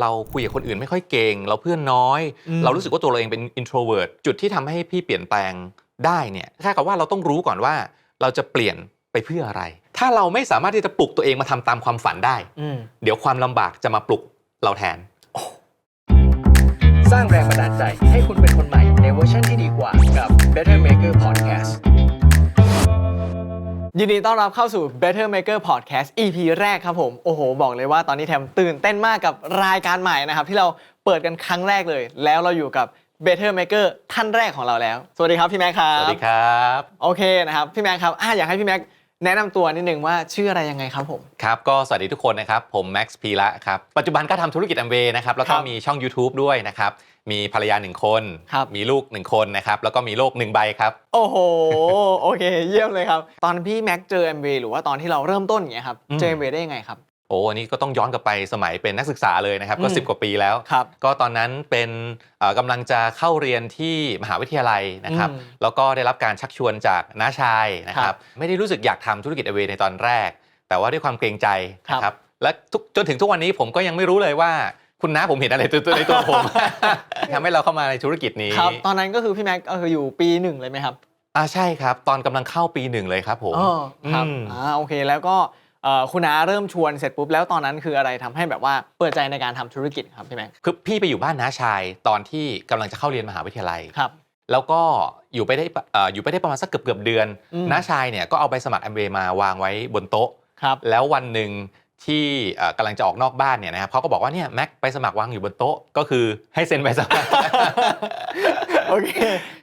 เราคุยกับคนอื่นไม่ค่อยเก่ง เราเพื่อนน้อยอืมเรารู้สึกว่าตัวเราเองเป็น introvert จุดที่ทำให้พี่เปลี่ยนแปลงได้เนี่ยแค่กับว่าเราต้องรู้ก่อนว่าเราจะเปลี่ยนไปเพื่ออะไร ถ้าเราไม่สามารถที่จะปลุกตัวเองมาทำตามความฝันได้อืมเดี๋ยวความลำบากจะมาปลุกเราแทน สร้างแรงบันดาลใจให้คุณเป็นคนใหม่ในเวอร์ชันที่ดีกว่ากับ Better Maker Podcast ยินดีต้อนรับเข้าสู่ Better Maker Podcast EP แรกครับผม โอ้โห บอกเลยว่าตอนนี้แทมตื่นเต้นมากกับรายการใหม่นะครับ ที่เราเปิดกันครั้งแรกเลย แล้วเราอยู่กับ Better Maker ท่านแรกของเราแล้ว สวัสดีครับพี่แม็กครับ สวัสดีครับ โอเคนะครับ พี่แม็กครับอะอยากให้พี่แม็กแนะนำตัวนิดนึงว่าชื่ออะไรยังไงครับผมครับก็สวัสดีทุกคนนะครับผมแม็กซ์พีระครับปัจจุบันก็ทำธุรกิจแอมเวย์นะครับแล้วก็ครับมีช่อง YouTube ด้วยนะครับ มีภรรยาหนึ่งคน ครับ มีลูกหนึ่งคนนะครับ แล้วก็มีโลกหนึ่งใบครับ โอ้โห โอเค เยี่ยมเลยครับ ตอนพี่แม็กเจอ MV หรือว่าตอนที่เราเริ่มต้นอย่างเงี้ยครับ อืม เจอ MV ได้ยังไงครับ โอ้อันนี้ก็ต้องย้อนกลับไปสมัยเป็นนักศึกษาเลยนะครับ ก็ อืม 10 กว่าปีแล้ว ครับ ก็ตอนนั้นเป็นเอ่อกำลังจะเข้าเรียนที่มหาวิทยาลัยนะครับ อืมแล้วก็ได้รับการชักชวนจากน้าชายนะคครัรับบ ไม่ได้รู้สึกอยากทำธุรกิจแอมเวย์ในตอนแรก แต่ว่าด้วยความเกรงใจนะคครัรับบและทุกจนถึงทุกวันนี้ผมก็ยังไม่รู้เลยว่า คุณน้าผมเห็นอะไรตัวในตัวผมทำให้เราเข้ามาในธุรกิจนี้ครับ ตอนนั้นก็คือพี่แม็กก็คืออยู่ปีหนึ่งเลยไหมครับอ่าใช่ครับ ตอนกำลังเข้าปีหนึ่งเลยครับผมอ๋อครับอืมอ่าโอเคแล้วก็เอ่อคุณน้าเริ่มชวนเสร็จปุ๊บแล้วตอนนั้นคืออะไรทำให้แบบว่าเปิดใจในการทำธุรกิจครับพี่แม็กคือพี่ไปอยู่บ้านน้าชายตอนที่กำลังจะเข้าเรียนมหาวิทยาลัยครับ แล้วก็อยู่ไปได้ปะเอ่ออยู่ไปได้ประมาณสักเกือบเกือบๆเดือนอืมน้าชายเนี่ยก็เอาใบสมัครแอมเวย์มาวางไว้บนโต๊ะครับแล้ววันหนึ่ง ที่เอ่อกำลังจะออกนอกบ้านเนี่ยนะครับเขาก็บอกว่าเนี่ยแม็กไปสมัครวางอยู่บนโต๊ะก็คือให้เซ็นใบสมัครโอเค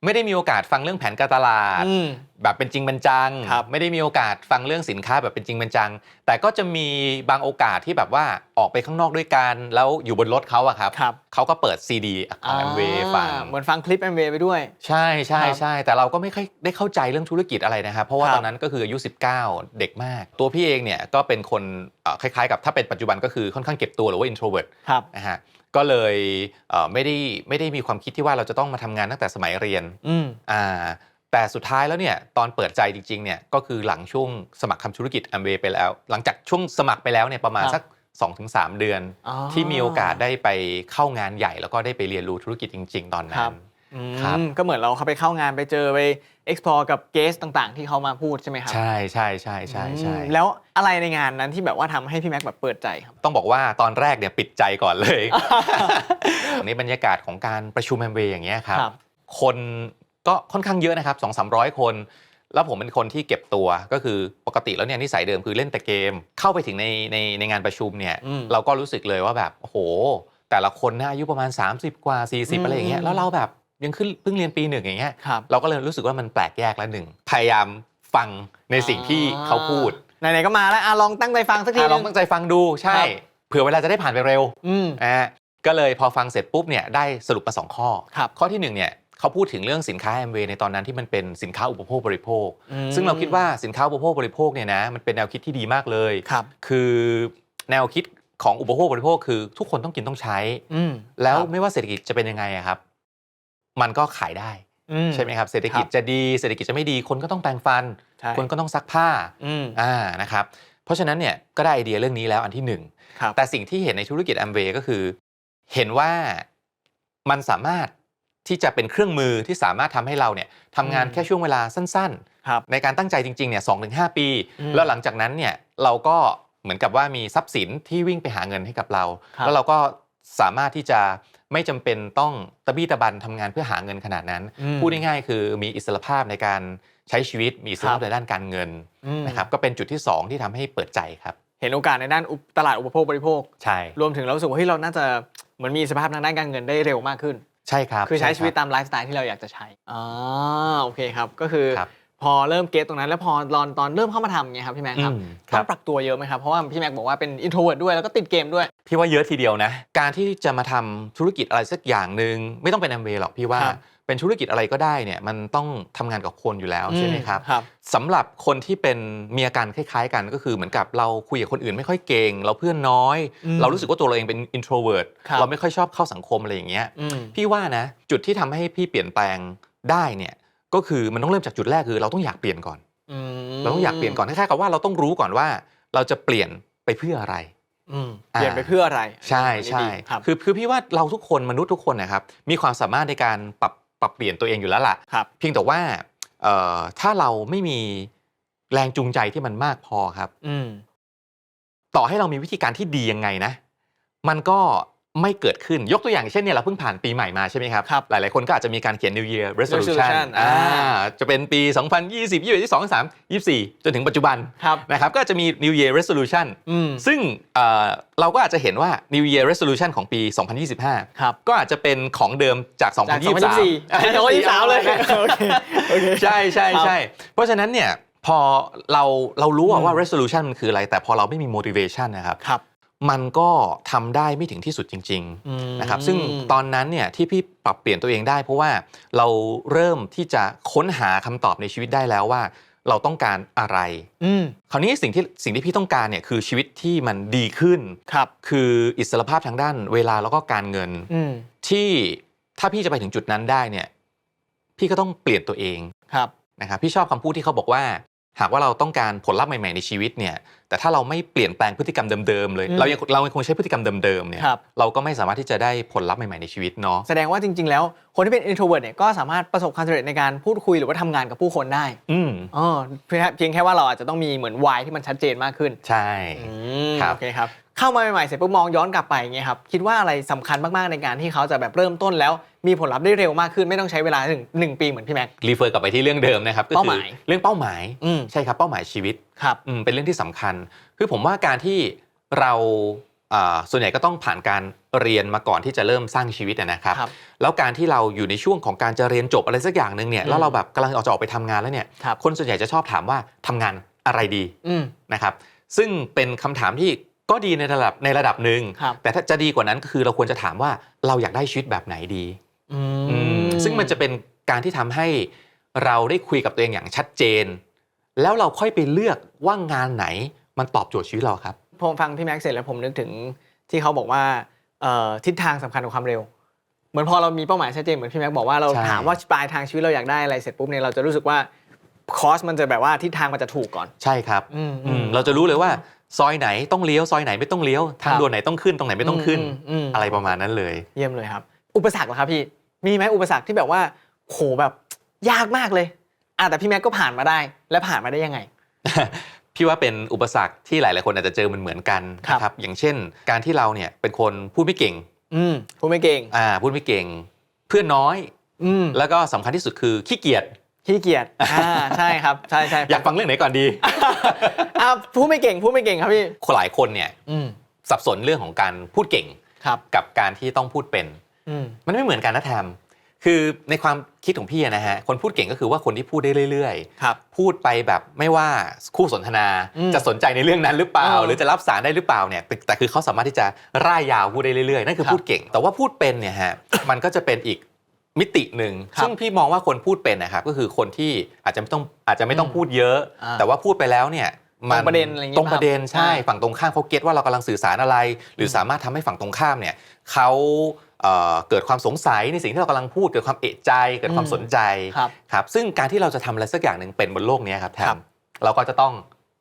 ไม่ได้มีโอกาสฟังเรื่องแผนการตลาดอืม แบบเป็นจริงเป็นจังครับไม่ได้มีโอกาสฟังเรื่องสินค้าแบบเป็นจริงเป็นจัง แต่ก็จะมีบางโอกาสที่แบบว่าออกไปข้างนอกด้วยกัน แล้วอยู่บนรถเขาอะครับครับเขาก็เปิดซีดีของแอมเวย์ฟังอ่าเหมือนฟังคลิป MV ไปด้วย ใช่ใช่ครับใช่แต่เราก็ไม่ค่อยได้เข้าใจเรื่องธุรกิจอะไรนะครับ เพราะว่าครับตอนนั้นก็คืออายุ 19 เด็กมาก ตัวพี่เองเนี่ยก็เป็นคนเอ่อคล้ายๆ กับถ้าเป็นปัจจุบันก็คือค่อนข้างเก็บตัวหรือว่า introvert ครับนะฮะก็เลยเอ่อไม่ได้ไม่ได้มีความคิดที่ว่าเราจะต้องมาทำงานตั้งแต่สมัยเรียนอืมอ่า แต่สุดท้ายแล้วเนี่ยตอนเปิดใจจริงๆเนี่ยก็คือหลังช่วงสมัครทำธุรกิจ a m w a y ไปแล้ว หลังจากช่วงสมัครไปแล้วเนี่ยประมาณครับสัก 2-3 เดือนอ๋อที่มีโอกาสได้ไปเข้างานใหญ่ แล้วก็ได้ไปเรียนรู้ธุรกิจจริง ๆ ตอนนั้ครันบอืครับมก็เหมือนเราเข้าไปเข้างานไปเจอไป explore กับเกสต่างๆ ที่เขามาพูดใช่ไหมครับ ใช่ใช่ใช่ใช่ใช่อืมแล้วอะไรในงานนั้นที่แบบว่าทำให้พี่แม็กแบบเปิดใจครับ ต้องบอกว่าตอนแรกเนี่ยปิดใจก่อนเลยในบรรยากาศของการประชุมแอมเวย์อย่างเงี้ยครับครับคน ก็ค่อนข้างเยอะนะครับ2 3 0 0คน แล้วผมเป็นคนที่เก็บตัวก็คือปกติแล้วเนี่ยนิสัยเดิมคือเล่นแต่เกม เข้าไปถึงในในในงานประชุมเนี่ยอืมเราก็รู้สึกเลยว่าแบบโอ้โห แต่ละคนนะอายุประมาณ 30 กว่าอืม40 อะไรอย่างเงี้ยแล้วเราแบบยังขึ้นเพิ่งเรียนปีหนึ่งอย่างเงี้ยครับเราก็เลยรู้สึกว่ามันแปลกแยกแล้วหนึ่งพยายามฟังในสิ่งที่เขาพูดไหนๆก็มาแล้วอะลองตั้งใจฟังสักทีอะลองนึตั้งใจฟังดูใช่ครับเผื่อเวลาจะได้ผ่านไปเร็วอืมนะฮะก็เลยพอฟังเสร็จปุ๊บเนี่ยได้สรุปมาสองข้อครับข้อที่หนึ่งเนี่ย เขาพูดถึงเรื่องสินค้าแอมเวย์ในตอนนั้นที่มันเป็นสินค้าอุปโภคบริโภคอืมซึ่งเราคิดว่าสินค้าอุปโภคบริโภคเนี่ยนะมันเป็นแนวคิดที่ดีมากเลยครับคือแนวคิดของอุปโภคบริโภคคือทุกคนต้องกินต้องใช้อืมแล้วครับไม่ว่าเศรษฐกิจจะเป็นยังไงอะครับ มันก็ขายได้อืใช่ไหมครับเศรษฐกิจครับจะดีเศรษฐกิจจะไม่ดีคนก็ต้องแปรงฟันใช่คนก็ต้องซักผ้าอืมอ่านะครับเพราะฉะนั้นเนี่ยก็ได้ไอเดียเรื่องนี้แล้วอันที่หนึ่งครับแต่สิ่งที่เห็นในธุรกิจแอมเวย์ก็คือ เห็นว่ามันสามารถ ที่จะเป็นเครื่องมือที่สามารถทำให้เราเนี่ยทำงานอืมแค่ช่วงเวลาสั้นครับๆในการตั้งใจจริงๆเนี่ยสองถึงห้าปีอืมแล้วหลังจากนั้นเนี่ยเราก็เหมือนกับว่ามีทรัพย์สินที่วิ่งไปหาเงินให้กับเราครับแล้วเราก็สามารถที่จะไม่จำเป็นต้องตะบี้ตะบันทำงานเพื่อหาเงินขนาดนั้นอืมพูดง่ายๆคือมีอิสรภาพในการใช้ชีวิตมีอิสรภาครัพบในด้านการเงินอืมนะครับก็เป็นจุดที่สองที่ทำให้เปิดใจครับ เห็นโอกาสในด้านอุปตลาดอุปโภคบริโภค ใช่ รวมถึงเรารู้สึกว่าเฮ้ยเราน่าจะเหมือนมีสภาพทางด้านการเงินได้เร็วมากขึ้น ใช่ครับคือใช้ชีวิตครับตามไลฟ์สไตล์ที่เราอยากจะใช้อ่าโอเคครับก็คือครับพอเริ่มเก็ตตรงนั้นแล้วพอตอนตอนเริ่มเข้ามาทำเนี่ยครับพี่แม็กครับอืมคต้รัอบงปรับตัวเยอะไหมครับ เพราะว่าพี่แม็กบอกว่าเป็นอินโทรเวิร์ดด้วยแล้วก็ติดเกมด้วย พี่ว่าเยอะทีเดียวนะ การที่จะมาทำธุรกิจอะไรสักอย่างหนึ่งไม่ต้องเป็นแอมเวย์หรอกพี่ว่าครับ เป็นธุรกิจอะไรก็ได้เนี่ยมันต้องทำงานกับคนอยู่แล้วใช่ไหมครับครับสำหรับคนที่เป็นมีอาการคล้าย ๆ กันก็คือเหมือนกับเราคุยกับคนอื่นไม่ค่อยเก่ง เราเพื่อนน้อยอืมเรารู้สึกว่าตัวเราเองเป็น introvert ครับเราไม่ค่อยชอบเข้าสังคมอะไรอย่างเงี้ยอืมพี่ว่านะจุดที่ทำให้พี่เปลี่ยนแปลงได้เนี่ยก็คือมันต้องเริ่มจากจุดแรกคือ เราต้องอยากเปลี่ยนก่อนอืมเราต้องอยากเปลี่ยนก่อนคล้ายๆกับว่าเราต้องรู้ก่อนว่า เราจะเปลี่ยนไปเพื่ออะไรอืมเปลี่ยนไปเพื่ออะไร ใช่อันนี้ใช่ดีครับคือคือพี่ว่าเราทุกคนมนุษย์ทุกคนนะครับมีความสามารถในการปรับ ปรับเปลี่ยนตัวเองอยู่แล้วล่ะ ครับ เพียงแต่ว่าเอ่อถ้าเราไม่มีแรงจูงใจที่มันมากพอครับ อืม ต่อให้เรามีวิธีการที่ดียังไงนะ มันก็ ไม่เกิดขึ้นยกตัวอย่างเช่นเนี่ยเราเพิ่งผ่านปีใหม่มาใช่ไหมครับครับหลายๆคนก็อาจจะมีการเขียน New Year Resolution Resolution อ่าอ่าจะเป็นปี 2020 21 22 23 24 จนถึงปัจจุบันครับนะครับก็จะมี New Year Resolution อืมซึ่งเอ่อเราก็อาจจะเห็นว่า New Year Resolution ของปี 2025ครับก็อาจจะเป็นของเดิมจากจาก2023 2024อะ2023เลยโอเคโอเคใช่ใช่ครับใช่เพราะฉะนั้นเนี่ยพอเราเรารู้อะอืมว่า resolution มันคืออะไร แต่พอเราไม่มี motivation นะครับครับ มันก็ทำได้ไม่ถึงที่สุดจริงอืมๆนะครับซึ่งตอนนั้นเนี่ยที่พี่ปรับเปลี่ยนตัวเองได้ เพราะว่าเราเริ่มที่จะค้นหาคำตอบในชีวิตได้แล้วว่า เราต้องการอะไรอืมคราวนี้สิ่งที่สิ่งที่พี่ต้องการเนี่ยคือชีวิตที่มันดีขึ้นครับคืออิสรภาพทางด้านเวลาแล้วก็การเงินอืมที่ถ้าพี่จะไปถึงจุดนั้นได้เนี่ย พี่ก็ต้องเปลี่ยนตัวเองครับนะครับพี่ชอบคำพูดที่เขาบอกว่า หากว่าเราต้องการผลลัพธ์ใหม่ ๆ ในชีวิตเนี่ย แต่ถ้าเราไม่เปลี่ยนแปลงพฤติกรรมเดิม ๆ เลย อืมเรายังเรายังคงใช้พฤติกรรมเดิม ๆ เนี่ย ครับ เราก็ไม่สามารถที่จะได้ผลลัพธ์ใหม่ ๆ ในชีวิตเนาะ แสดงว่าจริง ๆ แล้วคนที่เป็น introvert เนี่ยก็สามารถประสบความสำเร็จในการพูดคุยหรือว่าทำงานกับผู้คนได้อืม อ๋อเพียงแค่เพียงแค่ว่าเราอาจจะต้องมีเหมือนวายที่มันชัดเจนมากขึ้นใช่ อืมครับ โอเคครับ เข้ามาใหม่ๆเสร็จปุ๊บมองย้อนกลับไปอย่างเงี้ยครับคิดว่าอะไรสำคัญมากๆในการที่เขาจะแบบเริ่มต้นแล้วมีผลลัพธ์ได้เร็วมากขึ้นไม่ต้องใช้เวลาถึงหนึ่งปีเหมือนพี่แม็กรีเฟอร์กลับไปที่เรื่องเดิมนะครับก็เป้าคืหมายเรื่องเป้าหมายอืมใช่ครับเป้าหมายชีวิตครับอืมเป็นเรื่องที่สำคัญ คือผมว่าการที่เราอ่าส่วนใหญ่ก็ต้องผ่านการเรียนมาก่อนที่จะเริ่มสร้างชีวิตอะนะครับครับแล้วการที่เราอยู่ในช่วงของการจะเรียนจบอะไรสักอย่างหนึ่งเนี่ยอืมแล้วเราแบบกำลังออกจะออกไปทำงานแล้วเนี่ยครับคนส่วนใหญ่จะชอบถามว่าทำงานอะไรดีอืมนะครับซึ่งเป็นคำถามที่ ก็ดีในระดับในระดับหนึ่งครับ แต่ถ้าจะดีกว่านั้นก็คือเราควรจะถามว่าเราอยากได้ชีวิตแบบไหนดีอือืมซึ่งมันจะเป็นการที่ทำให้เราได้คุยกับตัวเองอย่างชัดเจน แล้วเราค่อยไปเลือกว่างานไหนมันตอบโจทย์ชีวิตเราครับ ผมฟังพี่แม็กเสร็จแล้วผมนึกถึงที่เขาบอกว่าเอ่อทิศทางสำคัญกว่าความเร็ว เหมือนพอเรามีเป้าหมายชัดเจนเหมือนพี่แม็กบอกว่าเราใช่ ถามว่าปลายทางชีวิตเราอยากได้อะไรเสร็จปุ๊บเนี่ยเราจะรู้สึกว่าคอสมันจะแบบว่าทิศทางมันจะถูกก่อน ใช่ครับ อืมอืมเราจะรู้เลยว่า ซอยไหนต้องเลี้ยวซอยไหนไม่ต้องเลี้ยวทางด่วนไหนต้องขึ้นตรงไหนไม่ต้องขึ้นอืม อะไรประมาณนั้นเลย เยี่ยมเลยครับ อุปสรรคเหรอครับพี่ มีไหมอุปสรรคที่แบบว่า โหแบบยากมากเลยอะแต่พี่แม็กก็ผ่านมาได้ และผ่านมาได้ยังไง พี่ว่าเป็นอุปสรรคที่หลาย ๆ คนอาจจะเจอมันเหมือนกันครับ นะครับอย่างเช่น การที่เราเนี่ยเป็นคนพูดไม่เก่งอืมพูดไม่เก่งอ่าพูดไม่เก่ง เพื่อนน้อย อืมแล้วก็สำคัญที่สุดคือขี้เกียจ ขี้เกียจอ่าใช่ครับใช่ใช่อยากฟังเรื่องไหนก่อนดีอะพูดไม่เก่งพูดไม่เก่งครับพี่หลายคนเนี่ยอืมสับสนเรื่องของการพูดเก่งครับกับการที่ต้องพูดเป็นอืมมันไม่เหมือนกันนะแทมคือในความคิดของพี่อะนะฮะคนพูดเก่งก็คือว่าคนที่พูดได้เรื่อยๆครับพูดไปแบบไม่ว่าคู่สนทนาอืมจะสนใจในเรื่องนั้นหรือเปล่าเออหรือจะรับสารได้หรือเปล่าเนี่ยแต่แต่คือเขาสามารถที่จะร่ายยาวพูดได้เรื่อยๆนั่นคือครับพูดเก่ง แต่ว่าพูดเป็นเนี่ยฮะมันก็จะเป็นอีก มิติหนึ่งครับซึ่งพี่มองว่าคนพูดเป็นนะครับก็คือคนที่อาจจะไม่ต้องอาจจะไม่ต้องอืมพูดเยอะอ่าแต่ว่าพูดไปแล้วเนี่ยมัตรงประเด็นอะไรอย่างงี้ตรงประเด็นป่ะครับใช่อ่าฝั่งตรงข้ามเขาเก็ตว่าเรากำลังสื่อสารอะไร หรือสามารถทำให้ฝั่งตรงข้ามเนี่ยเขาเอ่อเกิดความสงสัยในสิ่งที่เรากำลังพูดเกิดความเอะใจ เกิดความสนใจครับครับซึ่งการที่เราจะทำอะไรสักอย่างหนึ่งเป็นบนโลกเนี้ยครับแทครัมบเราก็จะต้อง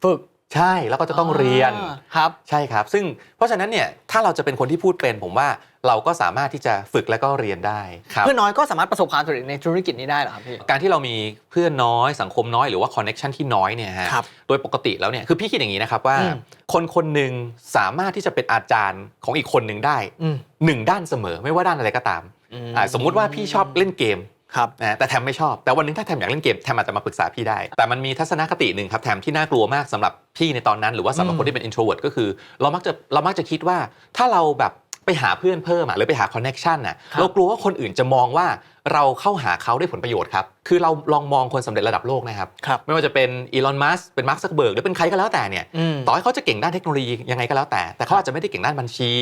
ฝึกใช่แล้วก็จะต้องเรียนอ่าครับใช่ครับ ซึ่งเพราะฉะนั้นเนี่ยถ้าเราจะเป็นคนที่พูดเป็นผมว่า เราก็สามารถที่จะฝึกและก็เรียนได้ครับเพื่อนน้อยก็สามารถประสบความสำเร็จในธุรกิจนี้ได้เหรอครับพี่ การที่เรามีเพื่อนน้อยสังคมน้อยหรือว่าคอนเน็ชันที่น้อยเนี่ยฮะครับ โดยปกติแล้วเนี่ยคือพี่คิดอย่างนี้นะครับว่า อืม คนคนหนึ่งสามารถที่จะเป็นอาจารย์ของอีกคนหนึ่งได้อืมหนึ่งด้านเสมอไม่ว่าด้านอะไรก็ตามอ่าสมมุติว่าพี่ชอบเล่นเกม ครับ นะแต่แทมไม่ชอบ แต่วันหนึงถ้าแทมอยากเล่นเกมแทมอาจจะมาปรึกษาพี่ได้ แต่มันมีทัศนคติหนึ่งครับแทมที่น่ากลัวมากสำหรับพี่ในตอนนั้น หรือว่าสำหรับอืมคนที่เป็น introvert ก็คือ เรามักจะเรามักจะคิดว่าถ้าเราแบบ ไปหาเพื่อนเพิ่มอะหรือไปหา connection น่ะครับเรากลัวว่าคนอื่นจะมองว่าเราเข้าหาเขาได้ผลประโยชน์ครับ คือเราลองมองคนสำเร็จระดับโลกนะครับครับไม่ว่าจะเป็นอีลอนมัสเป็นมาร์คซักเบิร์กหรือเป็นใครก็แล้วแต่เนี่ยอืมต่อให้เขาจะเก่งด้านเทคโนโลยียังไงก็แล้วแต่ แต่เขาอาจจะไม่ได้เก่งด้านบัญชี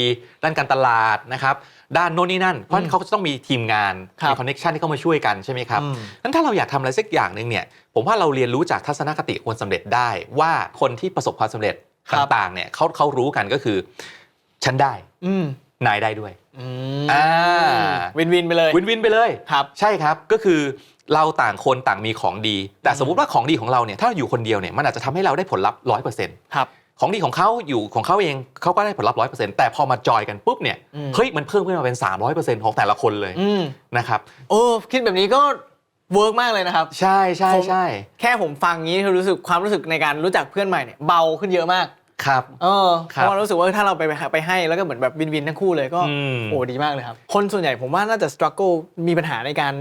ด้านการตลาดนะครับด้านโน่นนี่นั่น เพราะอืมเขาก็จะต้องมีทีมงานครับมีคอนเน t ชันที่เข้ามาช่วยกันใช่ไหมครับอืมนั้นถ้าเราอยากทำอะไรสักอย่างหนึ่งเนี่ยผมว่าเราเรียนรู้จากทัศนคติคนสำเร็จได้ ว่าคนที่ประสบความสำเร็จครับต่างๆเนี่ยเขาเขารู้กันก็คือฉันได้ อืม นายได้ด้วยอืมอ่าวินวินไปเลยวินวินไปเลยครับ ใช่ครับก็คือเราต่างคนต่างมีของดี แต่สมมุติว่าของดีของเราเนี่ยถ้าเราอยู่คนเดียวเนี่ยมันอาจจะทำให้เราได้ผลลัพธ์ร้อยเปอร์เซ็นต์ครับของดีของเขาอยู่ของเขาเองเขาก็ได้ผลลัพธ์ร้อยเปอร์เซ็นต์แต่พอมาจอยกันปุ๊บเนี่ยอืมเฮ้ยมันเพิ่มขึ้นมาเป็น300%ของแต่ละคนเลยอืมนะครับโอ้คิดแบบนี้ก็เวิร์กมากเลยนะครับ ใช่ใช่ผมใช่แค่ผมฟังงี้คือรู้สึกความรู้สึกในการรู้จักเพื่อนใหม่เนี่ยเบาขึ้นเยอะมาก ครับ เออคเพรับราะว่ารู้สึกว่าถ้าเราไปไปให้แล้วก็เหมือนแบบวินวินทั้งคู่เลยก็อืม โอ้ดีมากเลยครับ คนส่วนใหญ่ผมว่าน่าจะ struggle มีปัญหาในการ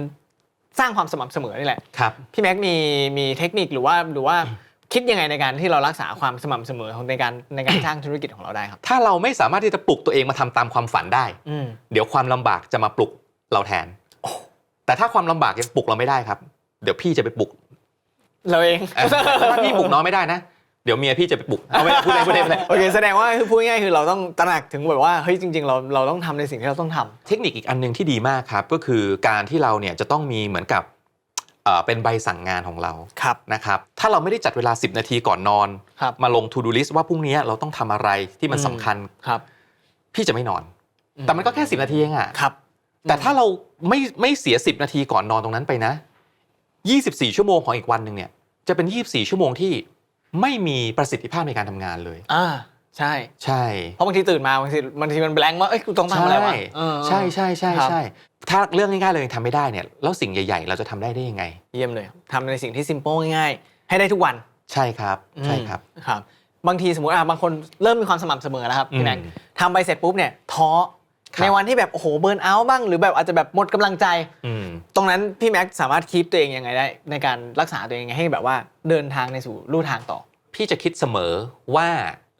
สร้างความสม่ำเสมอนี่แหละ ครับ พี่แม็กมีมีเทคนิคหรือว่าหรือว่าคิดยังไงในการที่เรารักษาความสม่ำเสมอของในการในการ สร้างธุรกิจของเราได้ครับ ถ้าเราไม่สามารถที่จะปลุกตัวเองมาทำตามความฝันได้ อืม เดี๋ยวความลำบากจะมาปลุกเราแทน แต่ถ้าความลำบากยังปลุกเราไม่ได้ครับ เดี๋ยวพี่จะไปปลุกเราเอง เออถ้าพี่ปลุกน้องไม่ได้นะ เดี๋ยวเมียพี่จะไปปลุกเอาไม่ได้พูดเลยพูดเลยพูดเลย โอเคแสดงว่าคือพูดง่ายๆคือเราต้องตระหนักถึงแบบว่าเฮ้ยจริง ๆ เราเราต้องทำในสิ่งที่เราต้องทำ เทคนิคอีกอันหนึ่งที่ดีมากครับ ก็คือการที่เราเนี่ยจะต้องมีเหมือนกับเอ่อเป็นใบสั่งงานของเราครับ นะครับถ้าเราไม่ได้จัดเวลา 10 นาทีก่อนนอน ครับ มาลง to do list ว่าพรุ่งนี้เราต้องทำอะไรที่มันอืมสำคัญ ครับ พี่จะไม่นอนแต่มันก็แค่ 10 นาทีเองอะครับ แต่ถ้าเราไม่ไม่เสีย 10 นาทีก่อนนอนตรงนั้นไปนะ 24 ชั่วโมงของอีกวันหนึ่งเนี่ยจะเป็น 24 ชั่วโมงที่ ไม่มีประสิทธิภาพในการทำงานเลย อ่าใช่ ใช่ เพราะบางทีตื่นมาบางทีบางทีมันแบงค์ว่าเอ้ยกูต้องทำอะไรวะเออ ใช่ใช่ใช่ครับ ใช่ถ้าเรื่องง่ายๆเลยยังทำไม่ได้เนี่ยแล้วสิ่งใหญ่ๆ เราจะทำได้ได้ยังไง เยี่ยมเลยทำในสิ่งที่ simple ง่ายๆ ให้ได้ทุกวันใช่ครับใช่ครับ อืมครับ บางทีสมมติอะบางคนเริ่มมีความสม่ำเสมอแล้วครับพี่แม็กอืม ทำไปเสร็จปุ๊บเนี่ยท้อครับ ในวันที่แบบโอ้โหเบิร์นเอาท์บ้าง หรือแบบอาจจะแบบหมดกำลังใจอืมตรงนั้นพี่แม็กสามารถคีปตัวเองยังไงได้ ในการรักษาตัวเองยังไงให้แบบว่าเดินทางในสู่ลู่ทางต่อ พี่จะคิดเสมอว่า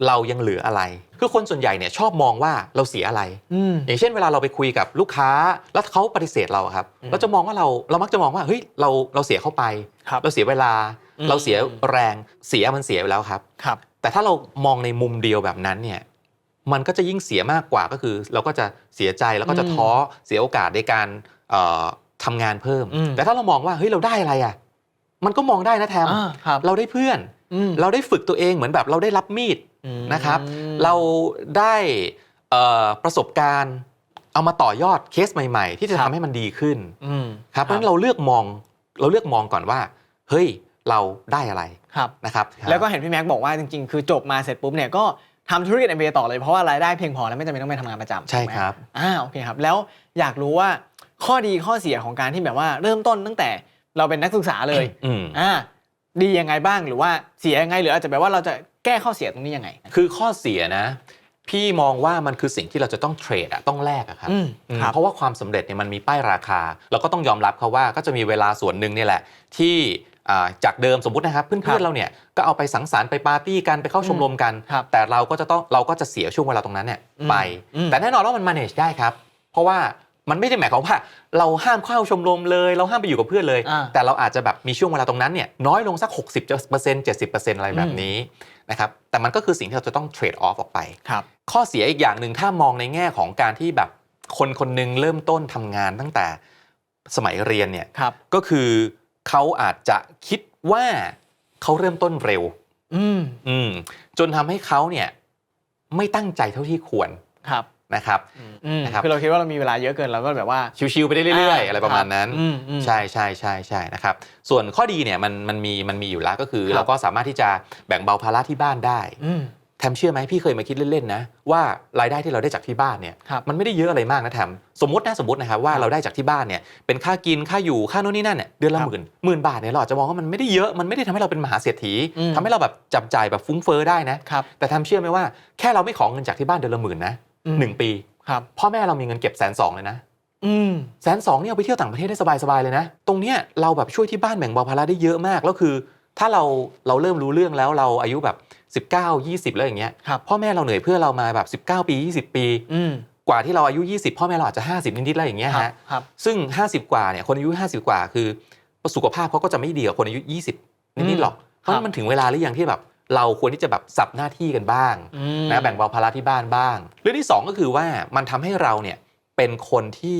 เรายังเหลืออะไร คือคนส่วนใหญ่เนี่ยชอบมองว่าเราเสียอะไรอืมอย่างเช่นเวลาเราไปคุยกับลูกค้า แล้วเขาปฏิเสธเราอะครับอืมเราจะมองว่าเราเรามักจะมองว่าเฮ้ยเราเราเสียเข้าไปครับเราเสียเวลาอืมเราเสียแรงเสียมันเสียไปแล้วครับครับ แต่ถ้าเรามองในมุมเดียวแบบนั้นเนี่ย มันก็จะยิ่งเสียมากกว่าก็คือ เราก็จะเสียใจแล้วก็จะอืมท้อเสียโอกาสในการเอ่อทำงานเพิ่มอืมแต่ถ้าเรามองว่าเฮ้ยเราได้อะไรอะ มันก็มองได้นะแทมอ่าครับเราได้เพื่อนอืมเราได้ฝึกตัวเองเหมือนแบบเราได้รับมีดอืมนะครับ เราได้เอ่อประสบการณ์ เอามาต่อยอดเคสใหม่ ๆ ที่จะครัทำบให้มันดีขึ้นอืมครับเพราะฉะนั้นเราเลือกมองเราเลือกมองก่อนว่า เฮ้ยเราได้อะไรครับนะครับ แล้วก็เห็นพี่แม็กบอกว่าจริงๆ คือจบมาเสร็จปุ๊บเนี่ยก็ ทำธุรกิจ MBA ต่อเลยเพราะว่ารายได้เพียงพอแล้วไม่จำเป็นต้องไปทำงานประจำใช่ถูกไหมครับ อ่าโอเคครับ แล้วอยากรู้ว่าข้อดีข้อเสียของการที่แบบว่าเริ่มต้นตั้งแต่เราเป็นนักศึกษาเลยอืม อ่าดียังไงบ้างหรือว่าเสียยังไงหรืออาจจะแบบว่าเราจะแก้ข้อเสียตรงนี้ยังไง คือข้อเสียนะ พี่มองว่ามันคือสิ่งที่เราจะต้องเทรดอะต้องแลกอะครับอืมอืมครับ เพราะว่าความสำเร็จเนี่ยมันมีป้ายราคา เราก็ต้องยอมรับเขาว่าก็จะมีเวลาส่วนหนึ่งเนี่ยแหละ ที่อ่า จากเดิมสมมตินะครับเพื่อนๆเราเนี่ยก็เอาไปสังสรรค์ไปปาร์ตี้กันไปเข้าชมรมกันครับแต่เราก็จะต้องเราก็จะเสียช่วงเวลาตรงนั้นเนี่ยอืมไปอืมแต่แน่นอนว่ามัน manage ได้ครับ เพราะว่ามันไม่ได้หมายความว่า เราห้ามเข้าชมรมเลย เราห้ามไปอยู่กับเพื่อนเลยอ่าแต่เราอาจจะแบบมีช่วงเวลาตรงนั้นเนี่ยน้อยลงสัก 60% 70%อะไรแบบนี้นะครับแต่มันก็คือสิ่งที่เราจะต้องเทรดออฟออกไปครับข้อเสียอีกอย่างหนึ่งถ้ามองในแง่ของการที่แบบคนคนหนึงเริ่มต้นทำงานตั้งแต่สมัยเรียนเนี่ยครับก็คือ เขาอาจจะคิดว่าเขาเริ่มต้นเร็ว อืมอืมจนทำให้เขาเนี่ยไม่ตั้งใจเท่าที่ควรครับนะครับ อืมนะครับ คือเราคิดว่าเรามีเวลาเยอะเกินเราก็แบบว่า ชิวๆไปได้เรื่อยๆ อะไรประมาณนั้น อืมอืม ใช่ใช่ใช่ใช่นะครับ ส่วนข้อดีเนี่ยมันมันมีมันมีอยู่แล้วก็คือ ครับ เราก็สามารถที่จะแบ่งเบาภาระที่บ้านได้ อืม แทมเชื่อไหมพี่เคยมาคิดเล่นๆนะว่ารายได้ที่เราได้จากที่บ้านเนี่ยครับมันไม่ได้เยอะอะไรมากนะแทมสมมตินะสมมตินะครับว่าครับเราได้จากที่บ้านเนี่ยเป็นค่ากินค่าอยู่ค่าโน่นนี่นั่นเนี่ยเดือนละครับหมื่นหมื่นบาทเนี่ยเราอาจจะมองว่ามันไม่ได้เยอะมันไม่ได้ทำให้เราเป็นมหาเศรษฐีอืมทำให้เราแบบจับจ่ายแบบฟุ้งเฟ้อได้นะครับแต่แทมเชื่อไหมว่าแค่เราไม่ขอเงินจากที่บ้านเดือนละหมื่นนะอืมหนึ่งปีครับพ่อแม่เรามีเงินเก็บแสนสองเลยนะอืมแสนสองเนี่ยเอาไปเที่ยวต่างประเทศได้สบายๆเลยนะ ตรงเนี้ยเราแบบช่วยที่บ้านแบ่งเบาภาระได้เยอะมากแล้วคือ ถ้าเราเราเริ่มรู้เรื่องแล้วเราอายุแบบ 19 20 แล้วอย่างเงี้ยครับพ่อแม่เราเหนื่อยเพื่อเรามาแบบ 19 ปี 20 ปีอืมกว่าที่เราอายุ 20 พ่อแม่เราอาจจะ 50 นิดๆแล้วอย่างเงี้ยครับฮะครับซึ่ง 50 กว่าเนี่ยคนอายุ 50 กว่าคือสุขภาพเขาก็จะไม่ดีกว่าคนอายุ 20 นิดๆหรอกเพราะฉะนั้นมันถึงเวลาหรือยังที่แบบเราควรที่จะแบบสับหน้าที่กันบ้างอืมนะแบ่งเบาภาระที่บ้านบ้าง เรื่องที่ 2 ก็คือว่ามันทำให้เราเนี่ยเป็นคนที่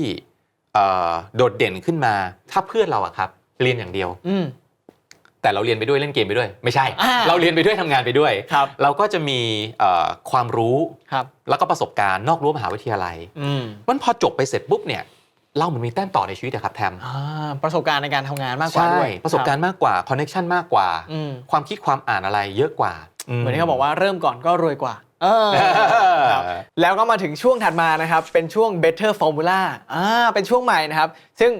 เอ่อโดดเด่นขึ้นมา ถ้าเพื่อนเราอะครับ เรียนอย่างเดียวอืม แต่เราเรียนไปด้วยเล่นเกมไปด้วย ไม่ใช่ อ่าเราเรียนไปด้วยทำงานไปด้วย ครับเราก็จะมีเอ่อความรู้ครับ แล้วก็ประสบการณ์นอกรั้วมหาวิทยาลัยอืมมันพอจบไปเสร็จปุ๊บเนี่ยเราเหมือนมีแต้มต่อในชีวิตอะครับแทมอ่าประสบการณ์ในการทำงานมากกว่าใช่ด้วยประสบการณ์มากกว่าคอนเน็ชันมากกว่า อืมความคิดความอ่านอะไรเยอะกว่าเหมือนที่เขาบอกว่าเริ่มก่อนก็รวยกว่า เออ ครับ แล้วก็มาถึงช่วงถัดมานะครับ เป็นช่วง Better Formula อ่าเป็นช่วงใหม่นะครับ ซึ่ง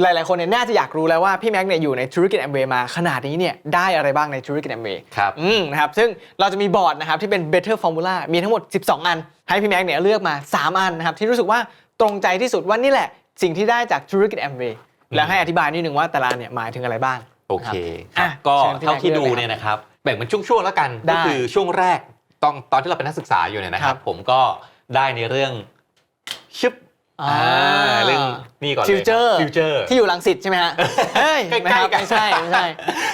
หลาย ๆ คนเนี่ยน่าจะอยากรู้แล้วว่าพี่แม็กซ์เนี่ยอยู่ในธุรกิจ Amway มาขนาดนี้เนี่ยได้อะไรบ้างในธุรกิจ Amway ครับอืมนะครับซึ่งเราจะมีบอร์ดนะครับที่เป็น Better Formula มีทั้งหมด 12 อัน ให้พี่แม็กซ์เนี่ยเลือกมา 3 อันนะครับที่รู้สึกว่าตรงใจที่สุดว่านี่แหละ สิ่งที่ได้จากธุรกิจ Amway แล้วให้อธิบายนิดนึงว่าแต่ละอันเนี่ยหมายถึงอะไรบ้างโอเคอะก็เชิญพี่เท่าที่แม็กซ์ดูเลือกเลยเนี่ยนะครับแบ่งเป็นช่วง ๆ แล้วกันได้ก็คือช่วงแรกตอนตอนที่เราเป็นนักศึกษาอยู่เนี่ยนะคครัรับบผมก็ได้ในเรื่องชึบอ่า เรื่องนี่ก่อนเลยฟิวเจอร์ฟิวเจอร์ ที่อยู่ลังสิตใช่ไหมฮะเฮ้ยใกล้ๆไม่ครับกันไม่ใช่ไม่ใช่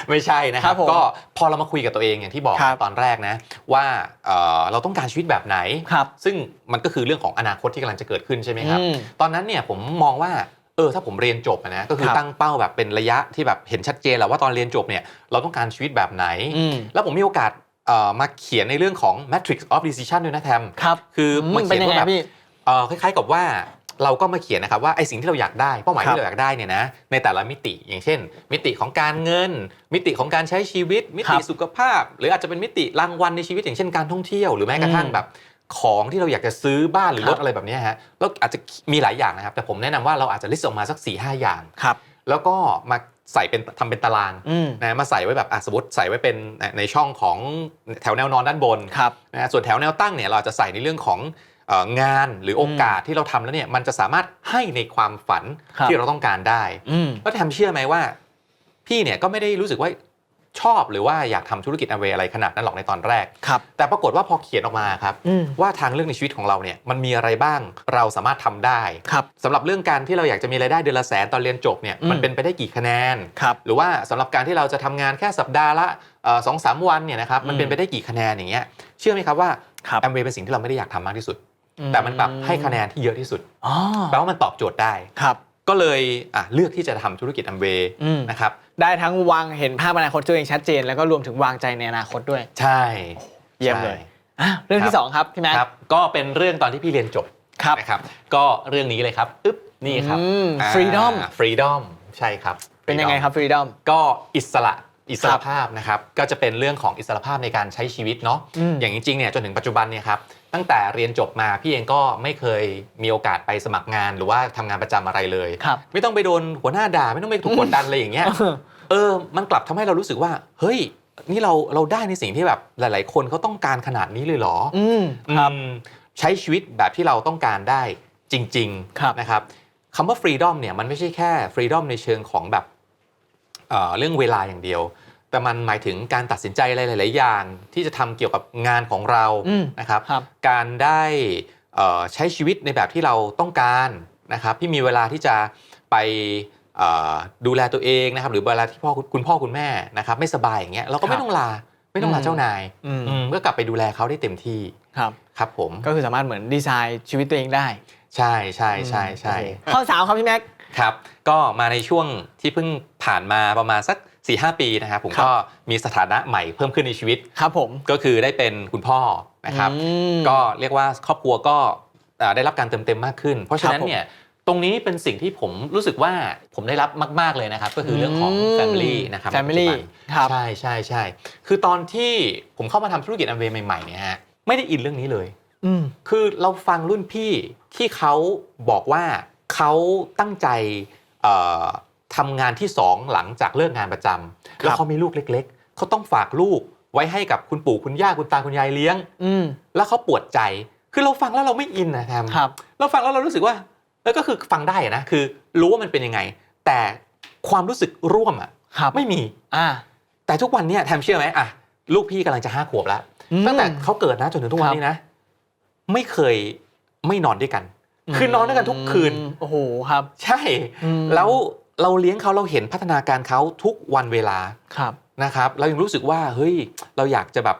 ไม่ใช่นะคครัรับบผมก็พอเรามาคุยกับตัวเองอย่างที่บอกครับตอนแรกนะ ว่าเอ่อเราต้องการชีวิตแบบไหนครับซึ่งมันก็คือเรื่องของอนาคตที่กำลังจะเกิดขึ้นใช่ไหมครับอืมตอนนั้นเนี่ยผมมองว่าเออถ้าผมเรียนจบอะนะก็คือครับตั้งเป้าแบบเป็นระยะที่แบบเห็นชัดเจนแหละว่าตอนเรียนจบเนี่ยเราต้องการชีวิตแบบไหนอืมแล้วผมมีโอกาสเอ่อมาเขียนในเรื่องของ matrix of decision ด้วยนะแทมครับคืออมมาเป็เขีนยนยังไงว่าแบบพี่เอ่อคล้ายๆกับว่า เราก็มาเขียนนะครับว่าไอ้สิ่งที่เราอยากได้เป้าหมายครับที่เราอยากได้เนี่ยนะในแต่ละมิติอย่างเช่น มิติของการเงิน มิติของการใช้ชีวิต มิติสุขภาพ หรืออาจจะเป็นมิติรางวัลในชีวิตอย่างเช่นการท่องเที่ยวหรือแม้กระทั่งอืมแบบของที่เราอยากจะซื้อบ้านหรือครัรบถอะไรแบบเนี้ยฮะแล้วอาจจะมีหลายอย่างนะครับ แต่ผมแนะนำว่าเราอาจจะลิสต์ออกมาสัก4ี่ห้าอย่างครับแล้วก็มาใส่เป็นทำเป็นตารางอืมนะมาใส่ไว้แบบอะสมมติใส่ไว้เป็นในช่องของแถวแนวนอนด้านบนครับนะส่วนแถวแนวตั้งเนี่ยเราอาจจะใส่ในเรื่องของเอ่อ งานหรือโอกาสที่เราทำแล้วเนี่ยมันจะสามารถให้ในความฝันครับที่เราต้องการได้อืมแล้วแทมเชื่อไหมว่า พี่เนี่ยก็ไม่ได้รู้สึกว่าชอบหรือว่าอยากทำธุรกิจอเวอะไรขนาดนั้นหรอกในตอนแรกครับแต่ปรากฏว่าพอเขียนออกมาครับอืมว่าทางเรื่องในชีวิตของเราเนี่ยมันมีอะไรบ้างเราสามารถทำได้ครับสำหรับเรื่องการที่เราอยากจะมีรายได้เดือนละแสนตอนเรียนจบเนี่ยอืมมันเป็นไปได้กี่คะแนนครับหรือว่าสำหรับการที่เราจะทำงานแค่สัปดาห์ละสองสามวันเนี่ยนะครับมันอืมเป็นไปได้กี่คะแนนอย่างเงี้ยเชื่อไหมครับว่าครับแอมเวย์เป็นสิ่งที่เราไม่ได้อยากทำมากที่สุด แต่มันกลับให้คะแนนที่เยอะที่สุดอ๋อแปลว่ามันตอบโจทย์ได้ครับ ก็เลยอะเลือกที่จะทำธุรกิจแอมเวย์อืมนะครับได้ทั้งวางเห็นภาพอนาคตตัวเองชัดเจน แล้วก็รวมถึงวางใจในอนาคตด้วย ใช่เยี่ยมเลยใช่อะเรื่องครัที่บสองครับพี่แม็กครับก็เป็นเรื่องตอนที่พี่เรียนจบครับนะครับก็เรื่องนี้เลยครับอึ๊บนี่ครับอืม freedom ฟรีดอมใช่ครับ เป็นยังไง freedom ครับฟรีดอมก็อิสระอิสระภาพนะครับก็จะเป็นเรื่องของอิสระภาพในการใช้ชีวิตเนาะอืมอย่างจริงๆเนี่ยจนถึงปัจจุบันเนี่ยครับ ตั้งแต่เรียนจบมาพี่เองก็ไม่เคยมีโอกาสไปสมัครงานหรือว่าทำงานประจำอะไรเลยครับไม่ต้องไปโดนหัวหน้าด่าไม่ต้องไปถูกกดดันอะไรอย่างเงี้ยเออ มันกลับทำให้เรารู้สึกว่า เฮ้ย นี่เราเราได้ในสิ่งที่แบบหลาย ๆ คนเขาต้องการขนาดนี้เลยเหรออืมครับอืมใช้ชีวิตแบบที่เราต้องการได้จริงครับๆนะครับคำว่าฟรีดอมเนี่ยมันไม่ใช่แค่ฟรีดอมในเชิงของแบบเอ่อเรื่องเวลาอย่างเดียว แต่มันหมายถึงการตัดสินใจอะไรหลาย ๆ อย่าง ที่จะทำเกี่ยวกับงานของเราอืมนะครับ ครับ การได้เอ่อใช้ชีวิตในแบบที่เราต้องการนะครับที่มีเวลาที่จะไปเอ่อดูแลตัวเองนะครับ หรือเวลาที่พ่อคุณพ่อคุณแม่นะครับ ไม่สบายอย่างเงี้ยเราก็ครัไม่บต้องลาไม่ต้องลาอืม เจ้านายอืมอืมก็กลับไปดูแลเขาได้เต็มที่ครับ ครับผมก็คือสามารถเหมือนดีไซน์ชีวิตตัวเองได้ใช่ใช่ใช่ใช่โอเคข้อสามครับพี่แม็ก ครับ ก็มาในช่วงที่เพิ่งผ่านมาประมาณสัก 4ีหปีนะครับผมครับก็มีสถานะใหม่เพิ่มขึ้นในชีวิตครับผมก็คือได้เป็นคุณพ่อนะครับอืมก็เรียกว่าครอบครัวก็อ่าได้รับการเติมเต็มมากขึ้น เพราะฉะนั้นครับผมเนี่ยตรงนี้เป็นสิ่งที่ผมรู้สึกว่าผมได้รับมาก ๆเลยนะครับ ก็คือเรื่องของอืม Family นะครับ Family ในปัจจุบันครับใช่ใช่ใช่คือตอนที่ผมเข้ามาทำธุรกิจอัมเวย์ใหม่ๆเนี่ยฮะไม่ได้อินเรื่องนี้เลยอืมคือเราฟังรุ่นพี่ที่เขาบอกว่าเขาตั้งใจเอ่อ ทำงานที่สองหลังจากเลิกงานประจำแล้วเขามีลูกเล็ก ๆ เขาต้องฝากลูกไว้ให้กับคุณปู่คุณย่าคุณตาคุณยายเลี้ยง อืมแล้วเขาปวดใจ คือเราฟังแล้วเราไม่อินนะแทมครับเราฟังแล้วเรารู้สึกว่าเออก็คือฟังได้อะนะคือ รู้ว่ามันเป็นยังไง แต่ความรู้สึกร่วมอะครับไม่มีอ่าแต่ทุกวันเนี้ยแทมเชื่อไหมอะลูกพี่กำลังจะห้าขวบแล้วอืมตั้งแต่เขาเกิดนะจนถึงทุกวันครับนี้นะ ไม่เคยไม่นอนด้วยกัน คือนอนด้วยกันทุกคืน โอ้โหครับ ใช่อืมแล้ว เราเลี้ยงเขาเราเห็นพัฒนาการเขาทุกวันเวลาครับนะครับเรายังรู้สึกว่าเฮ้ยเราอยากจะแบบ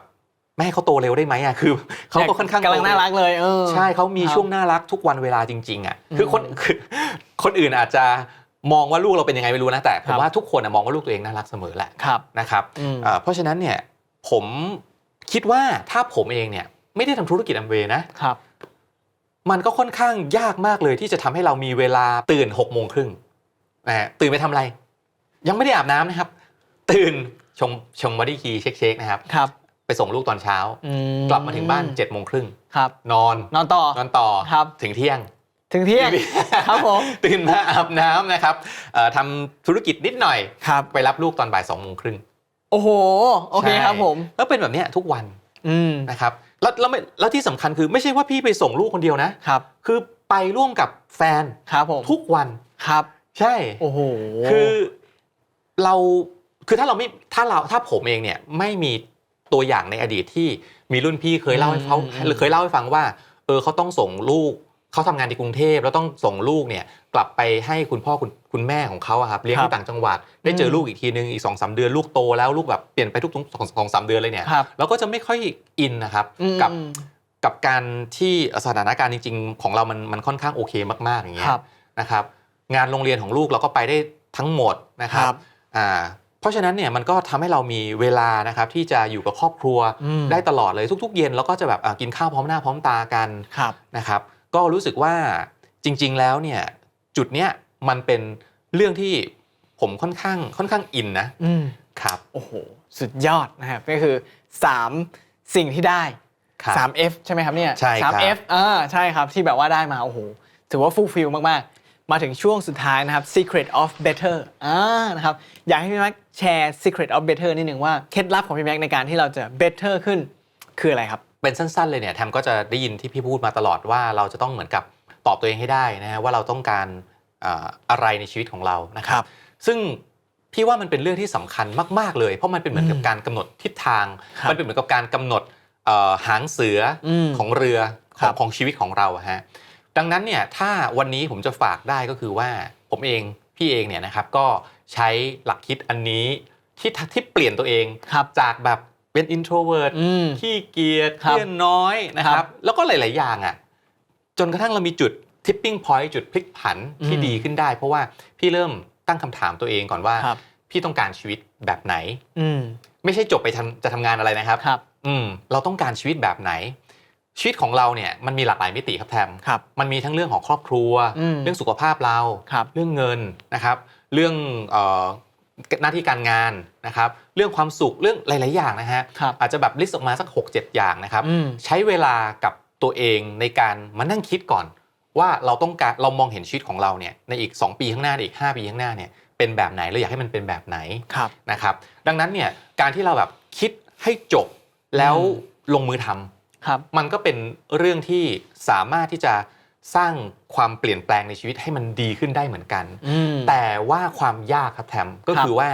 ไม่ให้เขาโตเร็วได้ไหมอะคือเขาก็ค่อนข้างกำลังโตน่ารักเลยเออใช่เขามีครับช่วงน่ารักทุกวันเวลาจริง ๆอะคือคนอืมคือคนอื่นอาจจะมองว่าลูกเราเป็นยังไงไม่รู้นะแต่ผครัมบว่าทุกคนอะมองว่าลูกตัวเองน่ารักเสมอแหละครับนะครับอืมเอ่อเพราะฉะนั้นเนี่ยผมคิดว่าถ้าผมเองเนี่ยไม่ได้ทำธุรกิจอัมเวย์นะครับ มันก็ค่อนข้างยากมากเลยที่จะทำให้เรามีเวลาตื่น6กโมงครึ่ง นะฮะตื่นไปทำอะไร ยังไม่ได้อาบน้ำนะครับ ตื่นชงชงบอดี้คีเช็คเช็คนะครับครับไปส่งลูกตอนเช้าอืกลับมาถึงบ้าน7จ็ดโมงครึ่งครับนอนนอนต่อนอนต่อครับถึงเที่ยง ถึงเที่ยงครับผมตื่นมาอาบน้ำนะครับเอ่อทำธุรกิจนิดหน่อยครับไปรับลูกตอนบ่ายสองโมงครึ่งโอ้โหโอเคใช่ครับผมแล้วเป็นแบบเนี้ยทุกวันอืมนะครับแล้วแล้วไม่แล้วที่สำคัญคือไม่ใช่ว่าพี่ไปส่งลูกคนเดียวนะครับ คือไปร่วมกับแฟนครับผมทุกวันครับ ใช่ โอ้โห คือเราคือถ้าเราไม่ถ้าเราถ้าผมเองเนี่ยไม่มีตัวอย่างในอดีตที่มีรุ่นพี่เคยเล่าให้เขาอืมอืมหรือเคยเล่าให้ฟังว่า เออเขาต้องส่งลูกเขาทำงานที่กรุงเทพแล้วต้องส่งลูกเนี่ยกลับไปให้คุณพ่อคุณคุณแม่ของเขาอะครับเลี้ยงที่ต่างจังหวัด ได้เจอลูกอีกทีนึงอีกสองสามเดือนลูกโตแล้วลูกแบบเปลี่ยนไปทุกๆสองสองสามเดือนเลยเนี่ยครับเราก็จะไม่ค่อยอินนะครับอืมกับอืมกับการที่สถานการณ์จริง ๆ ของเรามันมันค่อนข้างโอเคมากๆอย่างเงี้คยรับนะครับ งานโรงเรียนของลูกเราก็ไปได้ทั้งหมดนะครัครับบอ่าเพราะฉะนั้นเนี่ยมันก็ทำให้เรามีเวลานะครับที่จะอยู่กับครอบครัวอืมได้ตลอดเลยทุก ๆ เย็นเราก็จะแบบอ่ากินข้าวพร้อมหน้าพร้อมตากันครับนะครับ ก็รู้สึกว่าจริง ๆ แล้วเนี่ยจุดเนี้ยมันเป็นเรื่องที่ผมค่อนข้างค่อนข้างอินนะอืมครับโอ้โหสุดยอดนะครับก็คือ 3 สิ่งที่ได้ครับ 3F ใช่ไหมครับเนี่ยใช่ครับ 3F อ่าใช่ครับที่แบบว่าได้มาโอ้โหถือว่า fulfill มากๆ มาถึงช่วงสุดท้ายนะครับ secret of better อ่านะครับอยากให้พี่แม็กแชร์ secret of better นิดหนึ่งว่าเคล็ดลับของพี่แม็กในการที่เราจะ better ขึ้นคืออะไรครับ เป็นสั้นๆเลยเนี่ยแทมก็จะได้ยินที่พี่พูดมาตลอดว่าเราจะต้องเหมือนกับตอบตัวเองให้ได้นะฮะว่าเราต้องการอ่าอะไรในชีวิตของเรานะคครัรับบซึ่งพี่ว่ามันเป็นเรื่องที่สำคัญมาก ๆ เลย เพราะมันเป็นเหมือนกับอืมการกำหนดทิศทางครับมันเป็นเหมือนกับการกำหนดเอ่อหางเสืออมของเรือขครัองบของชีวิตของเราอะฮะ ดังนั้นเนี่ยถ้าวันนี้ผมจะฝากได้ก็คือว่าผมเองพี่เองเนี่ยนะครับก็ใช้หลักคิดอันนี้ที่ที่เปลี่ยนตัวเองครับจากแบบเป็น introvert อืมขี้เกียจครับเพื่อนน้อยนะคครัรับบแล้วก็หลาย ๆ อย่างอะจนกระทั่งเรามีจุด tipping point จุดพลิกผันที่อืมดีขึ้นได้ เพราะว่าพี่เริ่มตั้งคำถามตัวเองก่อนว่าครับพี่ต้องการชีวิตแบบไหน อืมไม่ใช่จบไปทำจะทำงานอะไรนะครับครับอืมเราต้องการชีวิตแบบไหน ชีวิตของเราเนี่ยมันมีหลากหลายมิติครับแทมครับมันมีทั้งเรื่องของครอบครัวอืมเรื่องสุขภาพเราครับเรื่องเงินนะครับ เรื่องเอ่อหน้าที่การงานนะครับ เรื่องความสุขเรื่องหลาย ๆ อย่างนะฮะครับอาจจะแบบลิสต์ออกมาสัก 6-7 อย่างนะครับอืมใช้เวลากับตัวเองในการมานั่งคิดก่อน ว่าเราต้องการเรามองเห็นชีวิตของเราเนี่ยในอีก 2 ปีข้างหน้าในอีก 5 ปีข้างหน้าเนี่ยเป็นแบบไหนเราอยากให้มันเป็นแบบไหนครับนะครับ ดังนั้นเนี่ยการที่เราแบบคิดให้จบแล้วอืลงมือทำ ครับมันก็เป็นเรื่องที่สามารถที่จะสร้างความเปลี่ยนแปลงในชีวิตให้มันดีขึ้นได้เหมือนกันอืมแต่ว่าความยากครับแทมก็ครับคือว่า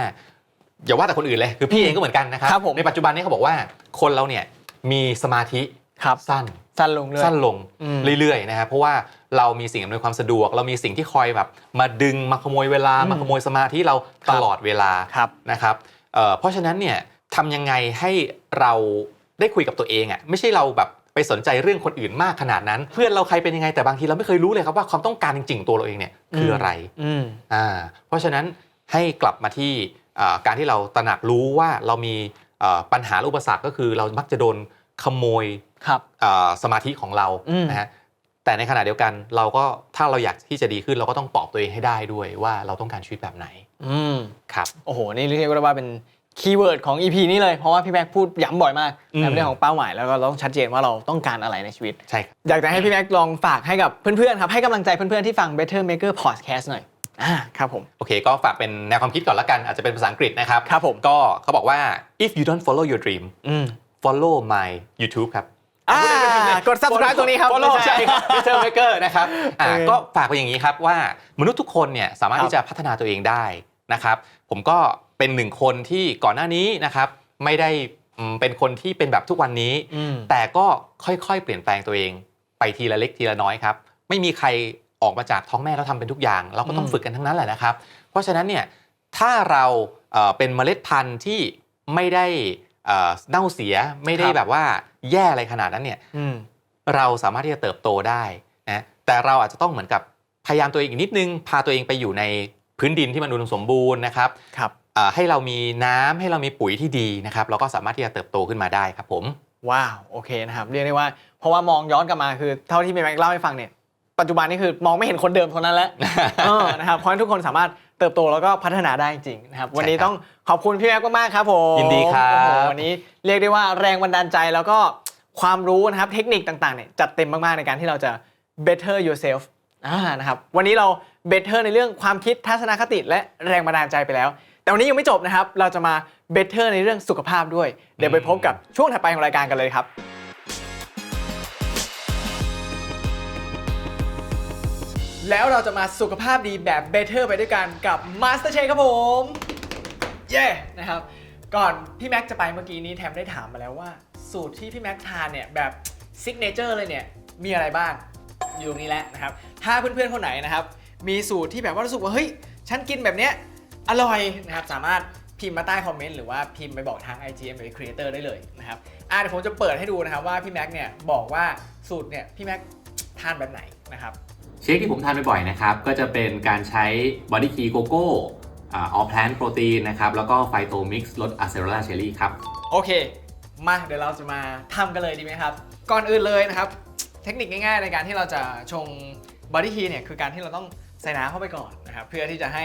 อย่าว่าแต่คนอื่นเลยคือพี่เองก็เหมือนกันนะครับครับผมในปัจจุบันนี้เขาบอกว่าคนเราเนี่ยมีสมาธิครับสั้นสั้นลงเลยสั้นลงอืมเรื่อยๆนะครับเพราะว่าเรามีสิ่งอำนวยความสะดวก เรามีสิ่งที่คอยแบบมาดึงมาขโมยเวลาอืมมาขโมยสมาธิเราครับตลอดเวลาครับนะครับเอ่อเพราะฉะนั้นเนี่ยทำยังไงให้เรา ได้คุยกับตัวเองอะไม่ใช่เราแบบไปสนใจเรื่องคนอื่นมากขนาดนั้น เพื่อนเราใครเป็นยังไงแต่บางทีเราไม่เคยรู้เลยครับว่าความต้องการจริงๆของตัวเราเองเนี่ยคืออะไรอืมอ่าเพราะฉะนั้นให้กลับมาที่อ่าการที่เราตระหนักรู้ว่าเรามีอ่าปัญหาและอุปสรรคก็คือเรามักจะโดนขโมยครับอ่าสมาธิของเราอืมนะฮะแต่ในขณะเดียวกันเราก็ถ้าเราอยากที่จะดีขึ้นเราก็ต้องตอบตัวเองให้ได้ด้วยว่าเราต้องการชีวิตแบบไหน อืมครับโอ้โหนี่เรียกได้ว่าเป็น คีย์เวิร์ดของ EP นี้เลย เพราะว่าพี่แม็กพูดย้ำบ่อยมากอืมในเรื่องของเป้าหมายแล้วก็เราต้องชัดเจนว่าเราต้องการอะไรในชีวิต ใช่ครับ อยากจะให้พี่แม็กลองฝากให้กับเพื่อนๆครับให้กำลังใจเพื่อนๆที่ฟัง Better Maker Podcast หน่อยอ่าครับผม โอเค ก็ฝากเป็นแนวความคิดก่อนละกันอาจจะเป็นภาษาอังกฤษนะครับ ครับผม ก็เขาบอกว่า if you don't follow your dream อืม follow my YouTube ครับอ่ากด subscribe ตรงนี้ครับ follow ไม่ใช่ใช่ครับ Better Maker นะครับอ่าโอเคก็ฝากไปอย่างนี้ครับว่ามนุษย์ทุกคนเนี่ยสามารถครับที่จะพัฒนาตัวเองได้นะครับ ผมก็ เป็นหนึ่งคนที่ก่อนหน้านี้นะครับไม่ได้อืมเป็นคนที่เป็นแบบทุกวันนี้อืมแต่ก็ค่อยๆ เปลี่ยนแปลงตัวเอง ไปทีละเล็กทีละน้อยครับ ไม่มีใครออกมาจากท้องแม่แล้วทำเป็นทุกอย่าง เราก็ต้องอืมฝึกกันทั้งนั้นแหละนะครับ เพราะฉะนั้นเนี่ยถ้าเราเอ่อเป็นเมล็ดพันธุ์ที่ไม่ได้เอ่อเน่าเสียไม่ได้แบบว่าแย่อะไรขนาดนั้นเนี่ยอืมเราสามารถที่จะเติบโตได้นะแต่เราอาจจะต้องเหมือนกับพยายามตัวเองอีกนิดนึง พาตัวเองไปอยู่ในพื้นดินที่มันอุดมสมบูรณ์นะครับครับอ่า ให้เรามีน้ำให้เรามีปุ๋ยที่ดีนะครับเราก็สามารถที่จะเติบโตขึ้นมาได้ครับผมว้าวโอเคนะครับเรียกได้ว่าเพราะว่ามองย้อนกลับมาคือเท่าที่พี่แม็กเล่าให้ฟังเนี่ยปัจจุบันนี่คือมองไม่เห็นคนเดิมคนนั้นแล้วเออนะครับเพราะฉะนั้นทุกคนสามารถเติบโตแล้วก็พัฒนาได้จริงๆนะครับ วันนี้ใช่ครับต้องขอบคุณพี่แม็กมากๆครับผมยินดีครับโอ้โหวันนี้เรียกได้ว่าแรงบันดาลใจแล้วก็ความรู้นะครับเทคนิคต่างๆเนี่ยจัดเต็มมากๆในการที่เราจะ better yourself อ่านะครับวันนี้เรา better ในเรื่องความคิดทัศนคติและแรงบันดาลใจไปแล้ว แต่วันนี้ยังไม่จบนะครับ เราจะมา better ในเรื่องสุขภาพด้วย เดี๋ยวไปพบกับช่วงถัดไปของรายการกันเลยครับ แล้วเราจะมาสุขภาพดีแบบ better ไปด้วยกันกับ Master Chef ครับผม เย้ นะครับ ก่อนพี่แม็กจะไปเมื่อกี้นี้แทมได้ถามมาแล้วว่า สูตรที่พี่แม็กทานเนี่ยแบบซิกเนเจอร์เลยเนี่ยมีอะไรบ้าง อยู่ตรงนี้แหละนะครับ ถ้าเพื่อนๆคนไหนนะครับ มีสูตรที่แบบว่ารู้สึกว่าเฮ้ย ฉันกินแบบเนี้ย อร่อยนะครับ สามารถพิมพ์มาใต้คอมเมนต์หรือว่าพิมพ์ไปบอกทาง IGM หรือ Creator ได้เลยนะครับอะเดี๋ยวผมจะเปิดให้ดูนะครับว่าพี่แม็กเนี่ยบอกว่าสูตรเนี่ยพี่แม็กทานแบบไหนนะครับเชคที่ผมทานบ่อยๆนะครับก็จะเป็นการใช้บอดี้คีโกโก้ออแพลนโปรตีนนะครับแล้วก็ไฟโตมิกซ์รสอะเซโรลาเชอรี่ครับโอเค มาเดี๋ยวเราจะมาทำกันเลยดีไหมครับ ก่อนอื่นเลยนะครับ เทคนิคง่ายๆ ในการที่เราจะชงบอดี้ทีเนี่ยคือการที่เราต้องใส่น้ำเข้าไปก่อนนะครับเพื่อที่จะให้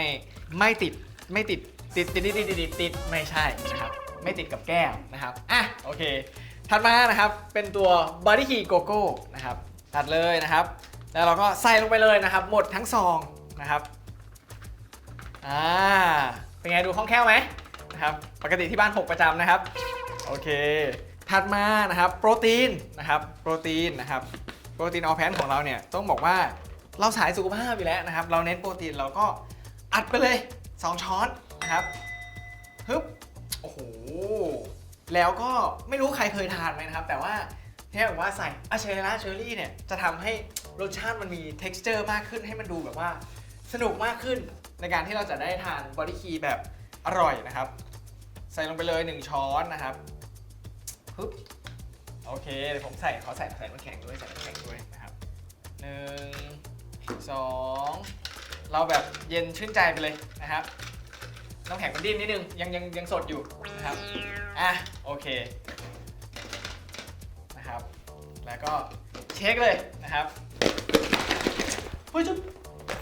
ไม่ติด ไม่ติดติดติดติดติดติดติดติดไม่ใช่นะครับไม่ติดกับแก้วนะครับอะโอเคถัดมานะครับเป็นตัวบอดี้คีโกโก้นะครับตัดเลยนะครับ แล้วเราก็ใส่ลงไปเลยนะครับ หมดทั้งซองนะครับอ่าเป็นไงดูคล่องแคล่วไหมนะครับปกติที่บ้านหกประจำนะครับโอเคถัดมานะครับโปรตีนนะครับโปรตีนนะครับโปรตีนออแพนของเราเนี่ยต้องบอกว่าเราสายสุขภาพอยู่แล้วนะครับ เราเน้นโปรตีนเราก็อัดไปเลย 2ช้อนนะครับฮึบโอ้โหแล้วก็ไม่รู้ใครเคยทานไหมนะครับ แต่ว่าเนี่ยบอกว่าใส่อะเชล่าเชอรี่เนี่ยจะทำให้รสชาติมันมี t e x t อร์มากขึ้นให้มันดูแบบว่า สนุกมากขึ้นในการที่เราจะได้ทานบอดี้คีแบบอร่อยนะครับ ใส่ลงไปเลย 1 ช้อนนะครับปึ๊บโอเคเดี๋ยวผมใส่ขอใส่ใส่น้ำแข็งด้วยใส่น้ำแข็งด้วยนะครับหนึ่งสอง เราแบบเย็นชื่นใจไปเลยนะครับน้ำแข็งมันดิ้นนิดนึงยังยังยังสดอยู่นะครับอะโอเคนะครับ แล้วก็เช็คเลยนะครับเฮ้ยจะ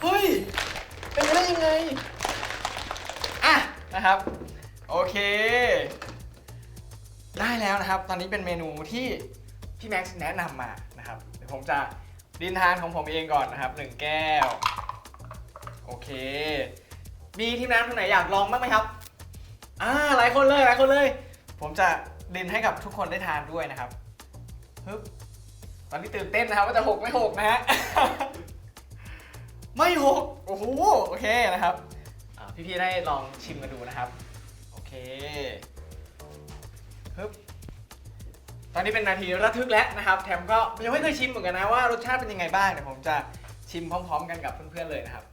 เฮ้ยเป็นไปได้ยังไงอะนะครับโอเค ได้แล้วนะครับ ตอนนี้เป็นเมนูที่พี่แม็กซ์แนะนำมานะครับเดี๋ยวผมจะดินทานของผมเองก่อนนะครับหนึ่งแก้ว โอเค มีทีมงานคนไหนอยากลองบ้างไหมครับ อ่าหลายคนเลยหลายคนเลย ผมจะดินให้กับทุกคนได้ทานด้วยนะครับฮึบตอนนี้ตื่นเต้นนะครับว่าจะหกไม่หกนะฮะ ไม่หกโอ้โหโอเคนะครับอ่พี่ๆได้ลองชิมกันดูนะครับ โอเคฮึบตอนนี้เป็นนาทีระทึกแล้วนะครับ แถมก็ยังไม่เคยชิมเหมือนกันนะว่ารสชาติเป็นยังไงบ้างเดี๋ยวผมจะชิมพร้อม ๆ กันกับเพื่อนๆเลยนะครับ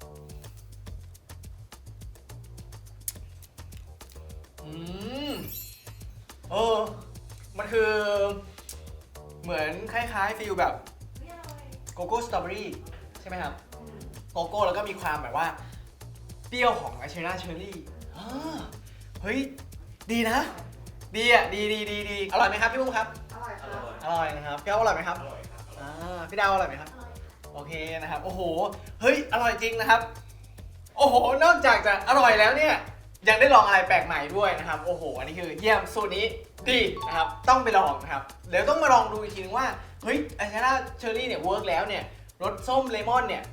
อืมเออ มันคือ เหมือนคล้ายๆฟิลแบบโกโก้สตรอเบอรี่ใช่ไหมครับ โกโก้แล้วก็มีความแบบว่า เปรี้ยวของไอเชน่าเชอร์รี่อ่าเฮ้ย ดีนะ ดีอะ ดีดีดีดีอร่อยไหมครับพี่มุ้งครับ อร่อยครับอร่อยนะครับพี่เอาอร่อยไหมครับ อร่อยครับอ่า พี่ดาวอร่อยไหมครับ โอเคนะครับ โอ้โห เฮ้ย อร่อยจริงนะครับ โอ้โห นอกจากจะอร่อยแล้วเนี่ย ยังได้ลองอะไรแปลกใหม่ด้วยนะครับ โอ้โห อันนี้คือเยี่ยมสูตรนี้ดีนะครับ ต้องไปลองนะครับ เดี๋ยวต้องมาลองดูอีกทีนึงว่า เฮ้ยไอชาเชอร์รี่เนี่ยเวิร์กแล้วเนี่ย รสส้มเลมอนเนี่ย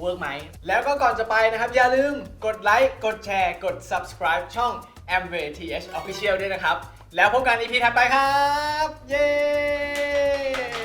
เวิร์กไหม แล้วก็ก่อนจะไปนะครับ อย่าลืมกดไลค์ กดแชร์ กด subscribe ช่อง Amway TH Official ด้วยนะครับ แล้วพบกัน EP ถัดไปครับ เย้